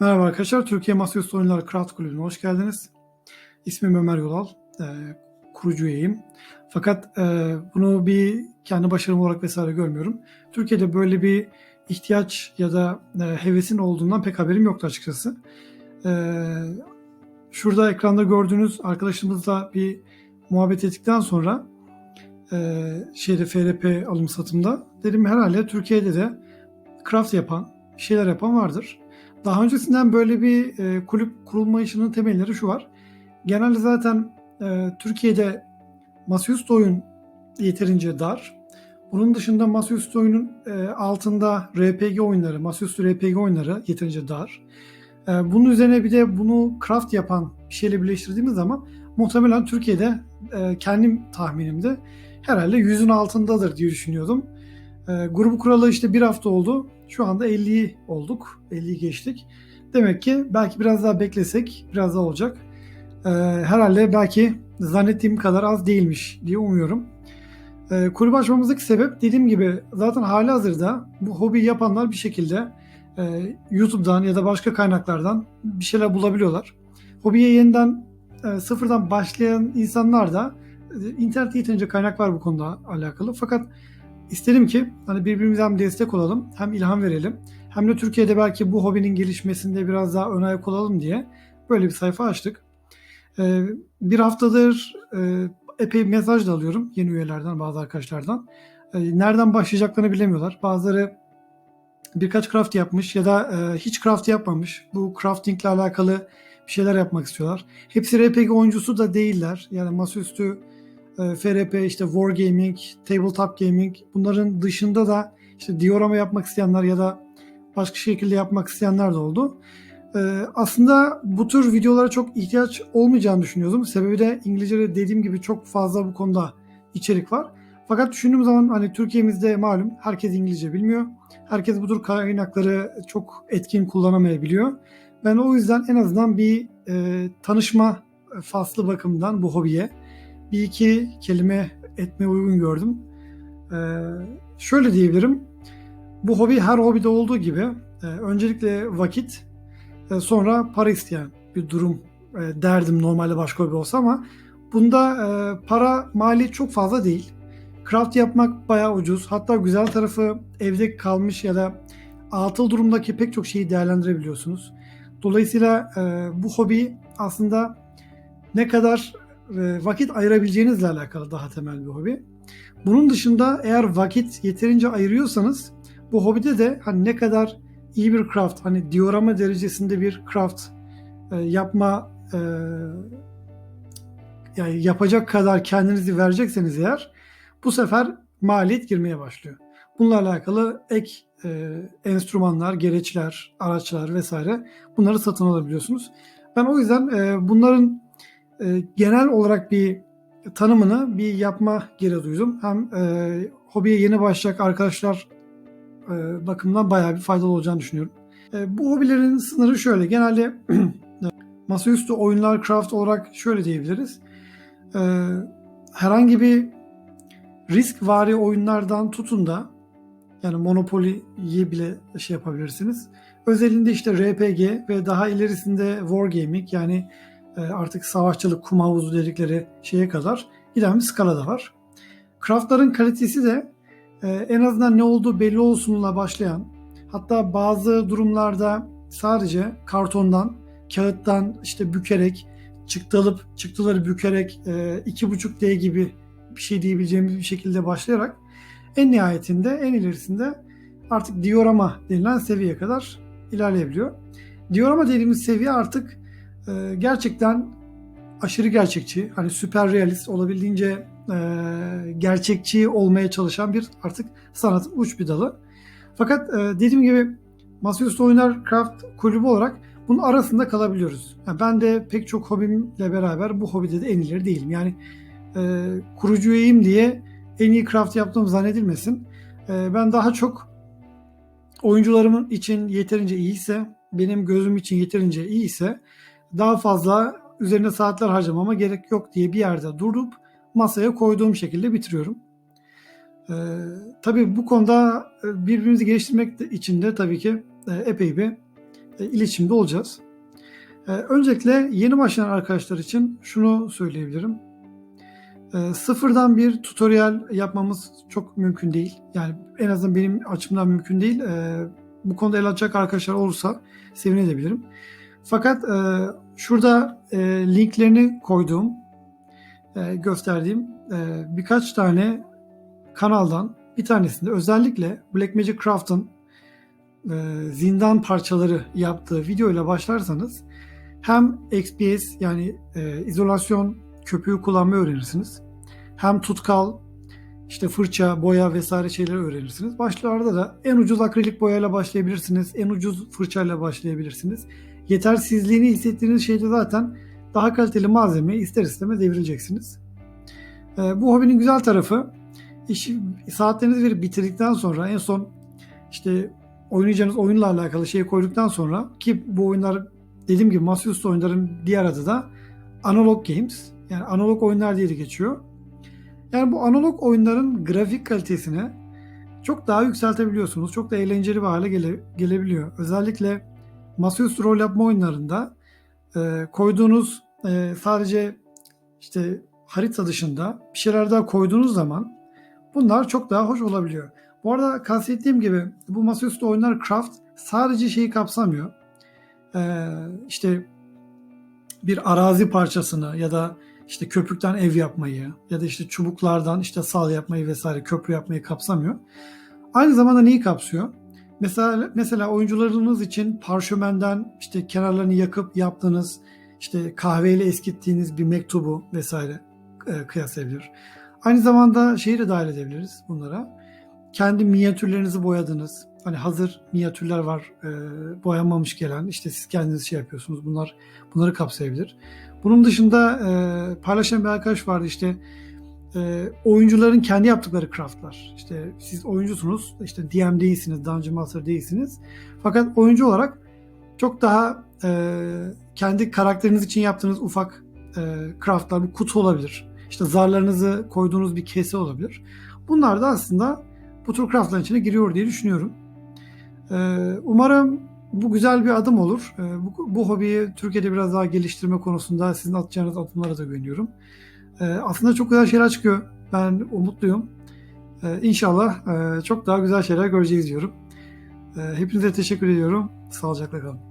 Merhaba arkadaşlar, Türkiye Masaüstü Oyunları Craft Kulübü'ne hoş geldiniz. İsmim Ömer Yolal, e, kurucu üyeyim. Fakat e, bunu bir kendi başarım olarak vesaire görmüyorum. Türkiye'de böyle bir ihtiyaç ya da e, hevesin olduğundan pek haberim yoktu açıkçası. E, şurada ekranda gördüğünüz arkadaşımızla bir muhabbet ettikten sonra e, şeyde FRP alım satımda dedim herhalde Türkiye'de de craft yapan, şeyler yapan vardır. Daha öncesinden böyle bir e, kulüp kurulma işinin temelleri şu var. Genelde zaten e, Türkiye'de masaüstü oyun yeterince dar. Bunun dışında masaüstü oyunun e, altında RPG oyunları, masaüstü RPG oyunları yeterince dar. E, bunun üzerine bir de bunu craft yapan bir şeyle birleştirdiğimiz zaman muhtemelen Türkiye'de e, kendim tahminimde herhalde yüzün altındadır diye düşünüyordum. E, grubu kuralı işte bir hafta oldu. Şu anda 50'yi olduk. 50'yi geçtik. Demek ki belki biraz daha beklesek biraz daha olacak. E, herhalde belki zannettiğim kadar az değilmiş diye umuyorum. E, kulüp açmamızdaki sebep dediğim gibi zaten hali hazırda bu hobi yapanlar bir şekilde e, YouTube'dan ya da başka kaynaklardan bir şeyler bulabiliyorlar. Hobiye yeniden e, sıfırdan başlayan insanlar da e, internette yeterince kaynak var bu konuda alakalı. Fakat istedim ki hani birbirimize hem destek olalım hem ilham verelim. Hem de Türkiye'de belki bu hobinin gelişmesinde biraz daha ön ayak olalım diye böyle bir sayfa açtık. Ee, bir haftadır e, epey mesaj da alıyorum yeni üyelerden bazı arkadaşlardan. Ee, nereden başlayacaklarını bilemiyorlar. Bazıları birkaç craft yapmış ya da e, hiç craft yapmamış. Bu crafting ile alakalı bir şeyler yapmak istiyorlar. Hepsi RPG oyuncusu da değiller. Yani masaüstü e, FRP, işte Wargaming, Tabletop Gaming bunların dışında da işte diorama yapmak isteyenler ya da başka şekilde yapmak isteyenler de oldu. E, aslında bu tür videolara çok ihtiyaç olmayacağını düşünüyordum. Sebebi de İngilizce'de dediğim gibi çok fazla bu konuda içerik var. Fakat düşündüğüm zaman hani Türkiye'mizde malum herkes İngilizce bilmiyor. Herkes bu tür kaynakları çok etkin kullanamayabiliyor. Ben o yüzden en azından bir e, tanışma faslı bakımından bu hobiye bir iki kelime etmeye uygun gördüm. Ee, şöyle diyebilirim. Bu hobi her hobide olduğu gibi e, öncelikle vakit e, sonra para isteyen bir durum e, derdim normalde başka hobi olsa ama bunda e, para mali çok fazla değil. Craft yapmak bayağı ucuz. Hatta güzel tarafı evde kalmış ya da atıl durumdaki pek çok şeyi değerlendirebiliyorsunuz. Dolayısıyla e, bu hobi aslında ne kadar vakit ayırabileceğinizle alakalı daha temel bir hobi. Bunun dışında eğer vakit yeterince ayırıyorsanız bu hobide de hani ne kadar iyi bir craft, hani diorama derecesinde bir craft e, yapma e, yani yapacak kadar kendinizi verecekseniz eğer bu sefer maliyet girmeye başlıyor. Bununla alakalı ek e, enstrümanlar, gereçler, araçlar vesaire bunları satın alabiliyorsunuz. Ben o yüzden e, bunların e, genel olarak bir tanımını bir yapma geri duydum. Hem e, hobiye yeni başlayacak arkadaşlar e, bakımından bayağı bir faydalı olacağını düşünüyorum. E, bu hobilerin sınırı şöyle. Genelde masaüstü oyunlar craft olarak şöyle diyebiliriz. E, herhangi bir risk vari oyunlardan tutun da yani Monopoly'yi bile şey yapabilirsiniz. Özelinde işte RPG ve daha ilerisinde Wargaming yani artık savaşçılık, kum havuzu dedikleri şeye kadar giden bir skala da var. Craftların kalitesi de e, en azından ne olduğu belli olsunla başlayan hatta bazı durumlarda sadece kartondan, kağıttan işte bükerek çıktı alıp çıktıları bükerek e, 2.5D gibi bir şey diyebileceğimiz bir şekilde başlayarak en nihayetinde en ilerisinde artık diorama denilen seviyeye kadar ilerleyebiliyor. Diorama dediğimiz seviye artık e, gerçekten aşırı gerçekçi, hani süper realist olabildiğince e, gerçekçi olmaya çalışan bir artık sanatın uç bir dalı. Fakat e, dediğim gibi masaüstü oyunlar craft kulübü olarak bunun arasında kalabiliyoruz. Yani ben de pek çok hobimle beraber bu hobide de en ileri değilim. Yani e, kurucu diye en iyi craft yaptığım zannedilmesin. E, ben daha çok oyuncularımın için yeterince iyiyse, benim gözüm için yeterince iyiyse daha fazla üzerine saatler harcamama gerek yok diye bir yerde durup masaya koyduğum şekilde bitiriyorum. Ee, tabii bu konuda birbirimizi geliştirmek için de tabii ki e, epey bir e, iletişimde olacağız. E, öncelikle yeni başlayan arkadaşlar için şunu söyleyebilirim. E, sıfırdan bir tutorial yapmamız çok mümkün değil. Yani en azından benim açımdan mümkün değil. E, bu konuda el atacak arkadaşlar olursa sevinebilirim. Fakat e, şurada e, linklerini koyduğum, e, gösterdiğim e, birkaç tane kanaldan bir tanesinde özellikle Blackmagic Craft'ın e, zindan parçaları yaptığı videoyla başlarsanız hem XPS yani e, izolasyon köpüğü kullanmayı öğrenirsiniz. Hem tutkal, işte fırça, boya vesaire şeyleri öğrenirsiniz. Başlarda da en ucuz akrilik boyayla başlayabilirsiniz. En ucuz fırçayla başlayabilirsiniz. Yetersizliğini hissettiğiniz şeyde zaten daha kaliteli malzemeyi ister istemez devrileceksiniz. E, bu hobinin güzel tarafı işi, saatlerinizi verip bitirdikten sonra en son işte oynayacağınız oyunla alakalı şeyi koyduktan sonra ki bu oyunlar dediğim gibi masaüstü oyunların diğer adı da analog games. Yani analog oyunlar diye de geçiyor. Yani bu analog oyunların grafik kalitesini çok daha yükseltebiliyorsunuz. Çok da eğlenceli bir hale gele, gelebiliyor. Özellikle masaüstü rol yapma oyunlarında e, koyduğunuz e, sadece işte harita dışında bir şeyler daha koyduğunuz zaman bunlar çok daha hoş olabiliyor. Bu arada kastettiğim gibi bu masaüstü oyunlar craft sadece şeyi kapsamıyor. Ee, işte bir arazi parçasını ya da işte köpükten ev yapmayı ya da işte çubuklardan işte sal yapmayı vesaire köprü yapmayı kapsamıyor. Aynı zamanda neyi kapsıyor? Mesela mesela oyuncularınız için parşömenden işte kenarlarını yakıp yaptığınız işte kahveyle eskittiğiniz bir mektubu vesaire e, kıyaslayabilir. Aynı zamanda şeyi de dahil edebiliriz bunlara. Kendi minyatürlerinizi boyadınız. Hani hazır minyatürler var e, boyanmamış gelen. İşte siz kendiniz şey yapıyorsunuz. Bunlar bunları kapsayabilir. Bunun dışında e, paylaşan bir arkadaş vardı işte e, oyuncuların kendi yaptıkları craftlar. İşte siz oyuncusunuz. işte DM değilsiniz. Dungeon Master değilsiniz. Fakat oyuncu olarak çok daha e, kendi karakteriniz için yaptığınız ufak e, craftlar bir kutu olabilir. İşte zarlarınızı koyduğunuz bir kese olabilir. Bunlar da aslında bu tür craftların içine giriyor diye düşünüyorum. Ee, umarım bu güzel bir adım olur. Ee, bu, bu hobiyi Türkiye'de biraz daha geliştirme konusunda sizin atacağınız adımlara da güveniyorum. Ee, aslında çok güzel şeyler çıkıyor. Ben umutluyum. İnşallah e, çok daha güzel şeyler göreceğiz diyorum. Hepinize teşekkür ediyorum. Sağlıcakla kalın.